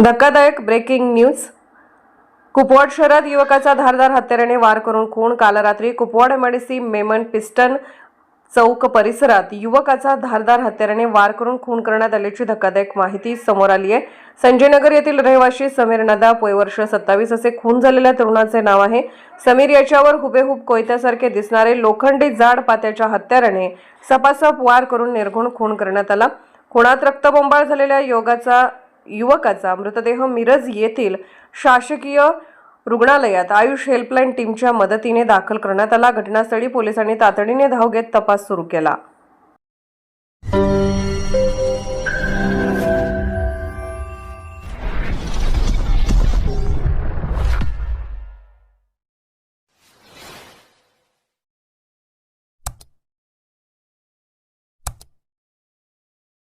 धक्कादायक breaking news Kupwad शहरात युवकाचा धारदार हत्याराने वार करून खून. काल रात्री कुपवाड एमआयडीसी मेमन पिस्टन चौक परिसरात युवकाचा धारदार हत्याराने वार करून खून करण्यात आल्याची धक्कादायक माहिती समोर आली आहे. संजयनगर येथील रहिवाशी समीर नदाप वय वर्ष सत्तावीस असे खून झालेल्या तरुणाचे नाव आहे. समीर याच्यावर हुबेहूब कोयत्यासारखे दिसणारे लोखंडी जाड पात्याच्या हत्याराने सपासप वार करून निर्घुण खून करण्यात आला. खुणात रक्तबोंबाळ झालेल्या योगाचा युवकाचा मृतदेह मिरज येथील शासकीय रुग्णालयात आयुष हेल्पलाईन टीमच्या मदतीने दाखल करण्यात आला. घटनास्थळी पोलिसांनी तातडीने धाव घेत तपास सुरू केला.